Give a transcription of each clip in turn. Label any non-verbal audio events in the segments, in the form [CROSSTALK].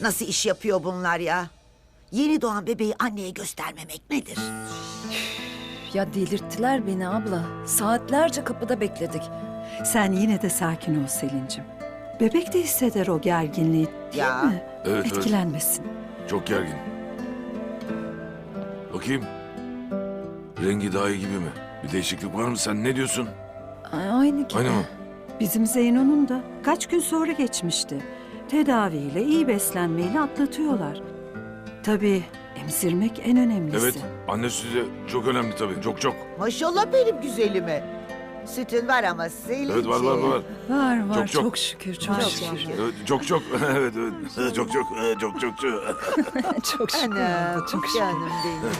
Nasıl iş yapıyor bunlar ya? Yeni doğan bebeği anneye göstermemek nedir? Ya delirttiler beni abla. Saatlerce kapıda bekledik. Sen yine de sakin ol Selin'cim. Bebek de hisseder o gerginliği değil Ya. mi? Evet, evet. Etkilenmesin. Çok gergin. Bakayım. Rengi daha iyi gibi mi? Bir değişiklik var mı? Sen ne diyorsun? Ay, Aynı gibi. Aynı mı? Bizim Zeyno'nun da kaç gün sonra geçmişti. Tedaviyle, iyi beslenmeyle atlatıyorlar. Tabii emzirmek en önemlisi. Evet. Anne sütü de çok önemli tabii. Çok çok. Maşallah benim güzelime. Sütün var ama Selin'ciğim. Evet var var var. Var var Çok, çok, çok. şükür çok, Çok şükür. şükür. Evet, çok çok. [LAUGHS] evet evet. [LAUGHS] Çok çok. Çok çok. [LAUGHS] çok. çok şükür. Anam, çok şükür. canım benim.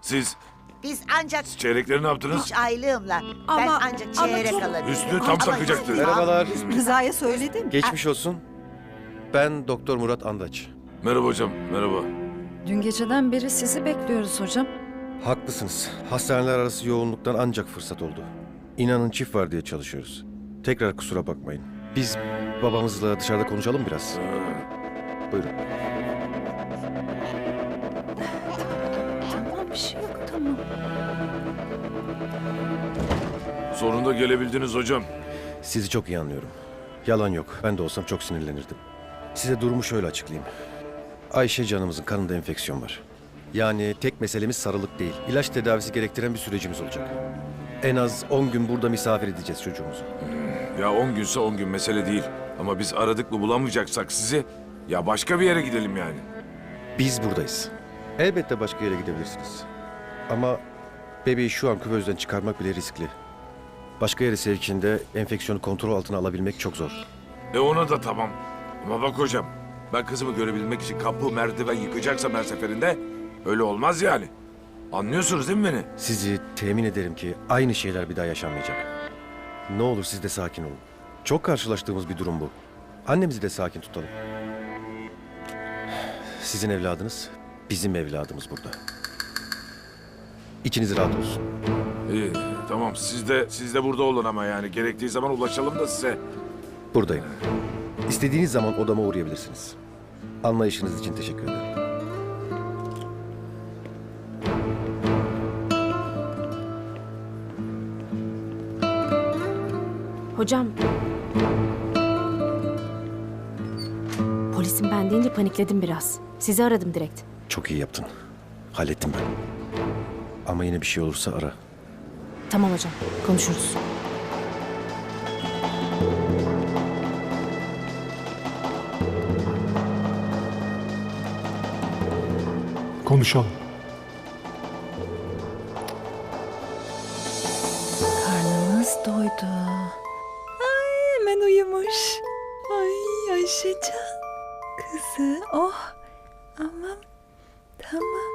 Siz Biz ancak çeyrekleri ne yaptınız? üç aylığımla ben Ama- ancak ama çeyrek çok- alabilirim. Hüsnü tam Ama- takacaktı. Merhabalar. Rıza'ya söyledim. Geçmiş olsun. Ben Doktor Murat Andaç. Merhaba hocam. Merhaba. Dün geceden beri sizi bekliyoruz hocam. Haklısınız. Hastaneler arası yoğunluktan ancak fırsat oldu. İnanın çift var diye çalışıyoruz. Tekrar kusura bakmayın. Biz babamızla dışarıda konuşalım biraz. Buyurun. Tamam bir şey yok tamam. Sonunda gelebildiniz hocam. Sizi çok iyi anlıyorum. Yalan yok. Ben de olsam çok sinirlenirdim. Size durumu şöyle açıklayayım. Ayşe canımızın kanında enfeksiyon var. Yani tek meselemiz sarılık değil. İlaç tedavisi gerektiren bir sürecimiz olacak. En az 10 gün burada misafir edeceğiz çocuğumuzu. Ya 10 günse 10 gün mesele değil. Ama biz aradık mı bulamayacaksak sizi ya başka bir yere gidelim yani. Biz buradayız. Elbette başka yere gidebilirsiniz. Ama bebeği şu an küvezden çıkarmak bile riskli. Başka yere sevkinde enfeksiyonu kontrol altına alabilmek çok zor. E ona da tamam. Ama bak hocam ben kızımı görebilmek için kapı merdiven yıkacaksam her seferinde öyle olmaz yani. Anlıyorsunuz değil mi beni? Sizi temin ederim ki aynı şeyler bir daha yaşanmayacak. Ne olur siz de sakin olun. Çok karşılaştığımız bir durum bu. Annemizi de sakin tutalım. Sizin evladınız, bizim evladımız burada. İçiniz rahat olsun. İyi tamam siz de siz de burada olun ama yani gerektiği zaman ulaşalım da size. Buradayım. İstediğiniz zaman odama uğrayabilirsiniz. Anlayışınız için teşekkür ederim. Hocam. Polisim ben deyince panikledim biraz. Sizi aradım direkt. Çok iyi yaptın. Hallettim ben. Ama yine bir şey olursa ara. Tamam hocam, konuşuruz. Konuşalım. Karnımız doydu. Ay hemen uyumuş. Ay Ayşecan. Kızı oh. Aman tamam.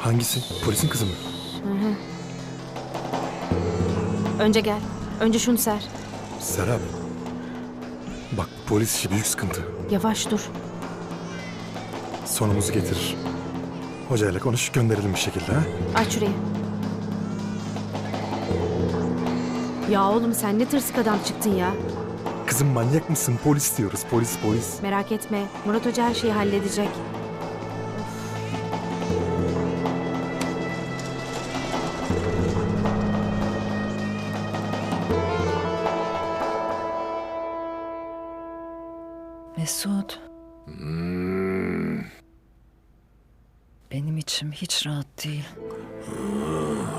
Hangisi? Polisin kızı mı? Önce gel. Önce şunu ser. Serap. Bak polis işi büyük sıkıntı. Yavaş dur. Sonumuzu getirir. Hocayla konuş gönderelim bir şekilde ha. Aç şurayı. Ya oğlum sen ne tırsık adam çıktın ya. Kızım manyak mısın? Polis diyoruz. Polis polis. Merak etme. Murat Hoca her şeyi halledecek. Mesut. Hmm. Benim içim hiç rahat değil.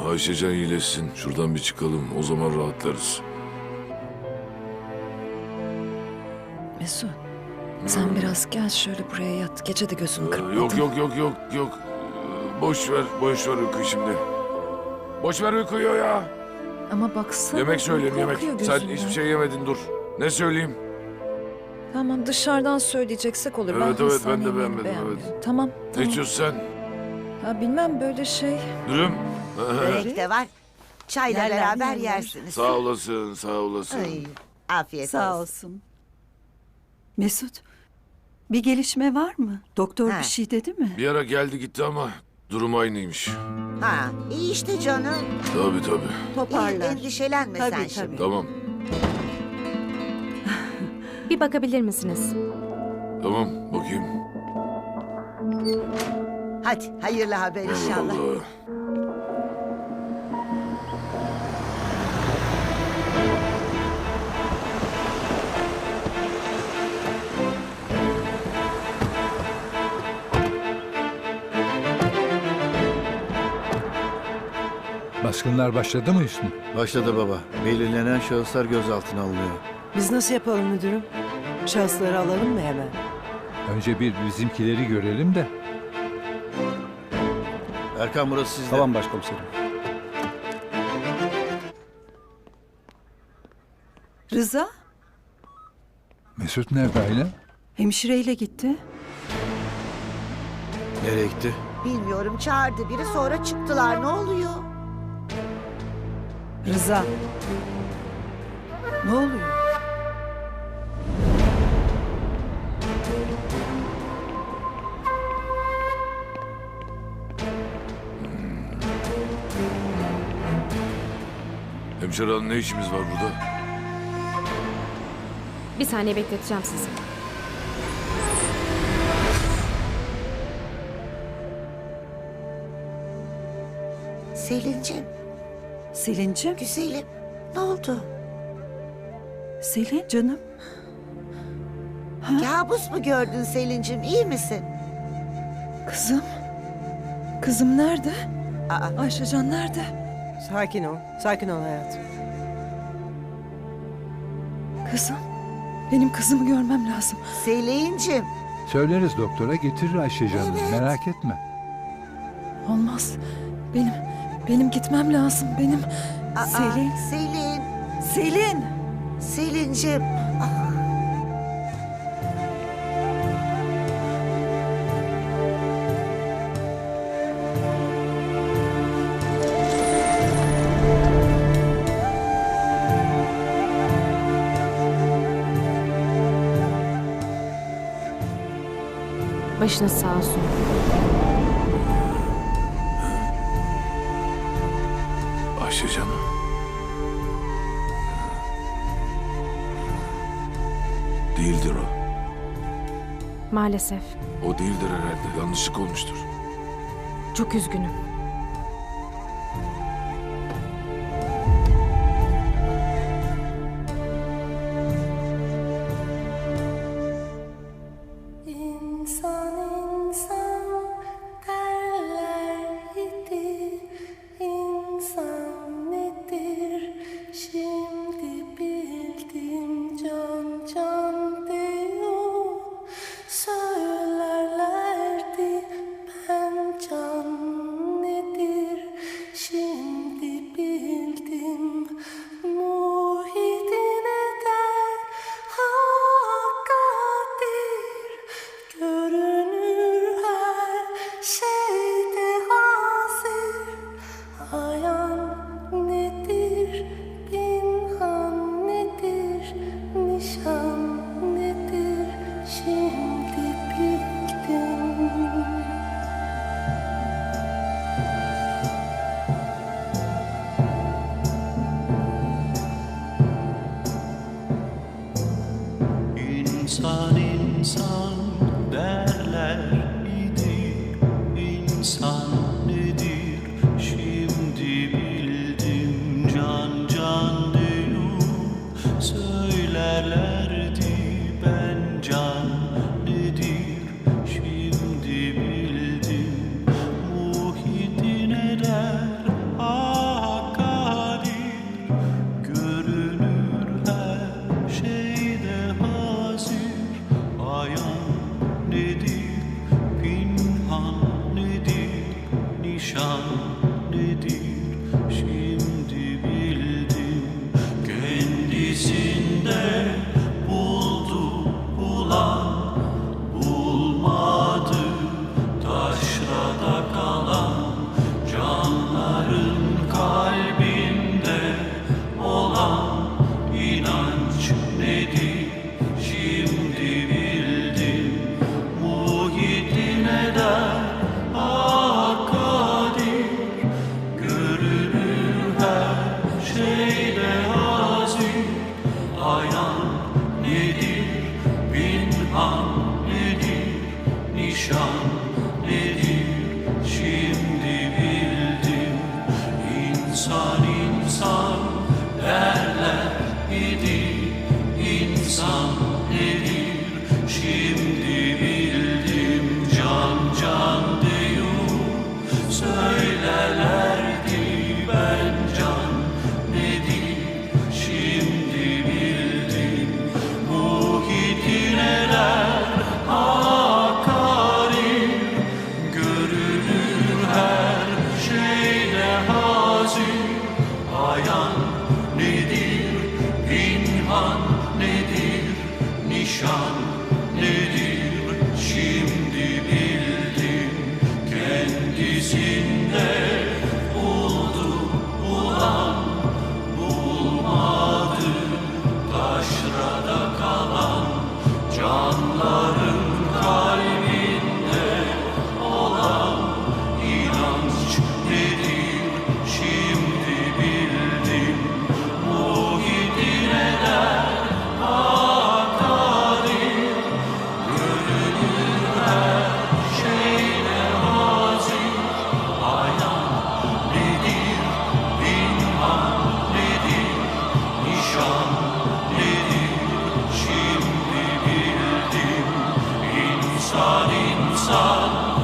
Ayşecan iyileşsin. Şuradan bir çıkalım. O zaman rahatlarız. Mesut. Sen biraz gel şöyle buraya yat. Gece de gözünü Ee, kırpmadın. Yok yok yok yok yok. Ee, Boş ver boş ver uykuyu şimdi. Boş ver uykuyu ya. Ama baksana. Yemek söyleyeyim yemek. Sen gözünden. hiçbir şey yemedin dur. Ne söyleyeyim? Tamam dışarıdan söyleyeceksek olur. Evet, ben evet, ben de yemeğini beğenmedim, beğenmiyorum. evet. Tamam Ne tamam. içiyorsun sen? Ha, bilmem böyle şey. Dürüm. Börek de var. Çayla Yerler, beraber yerler. yersiniz. sağ olasın sağ olasın. Ay, afiyet Sağ olsun. olsun. Mesut, bir gelişme var mı? Doktor Ha. bir şey dedi mi? Bir ara geldi gitti ama Durum aynıymış. Ha, iyi işte canım. Tabii tabii. İyi, Toparlar. endişelenme sen Tabii, şimdi. tabii. Tamam. Bir bakabilir misiniz? Tamam bakayım. Hadi hayırlı haber inşallah. Allah. Baskınlar başladı mı Hüsnü? Başladı baba. Belirlenen şahıslar gözaltına alınıyor. Biz nasıl yapalım müdürüm? Şahısları alalım mı hemen? Önce bir bizimkileri görelim de. Erkan burası sizde. Tamam başkomiserim. Rıza Mesut nerede Ayla? hemşireyle gitti. Nereye gitti? Bilmiyorum çağırdı biri sonra çıktılar ne oluyor? Rıza. Ne oluyor? Hemşire hanım ne işimiz var burada? Bir saniye bekleteceğim sizi. Selin'cim, Selin'cim. güzelim. Ne oldu? Selin canım. Kabus mu gördün Selin'cim? İyi misin? Kızım. Kızım nerede? Aa, Ayşecan nerede? Sakin ol. Sakin ol hayatım. Kızım. Benim kızımı görmem lazım. Selin'cim. Söyleriz doktora getirir Ayşe canım. Merak etme. Olmaz. Benim benim gitmem lazım. Benim Aa, Selin. Selin. Selin. Selin'cim. Başınız sağ olsun. Ayşe canım. Değildir o. Maalesef. O değildir herhalde. Yanlışlık olmuştur. Çok üzgünüm. Freudern, nie die insan insan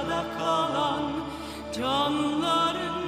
Dünyada kalan canların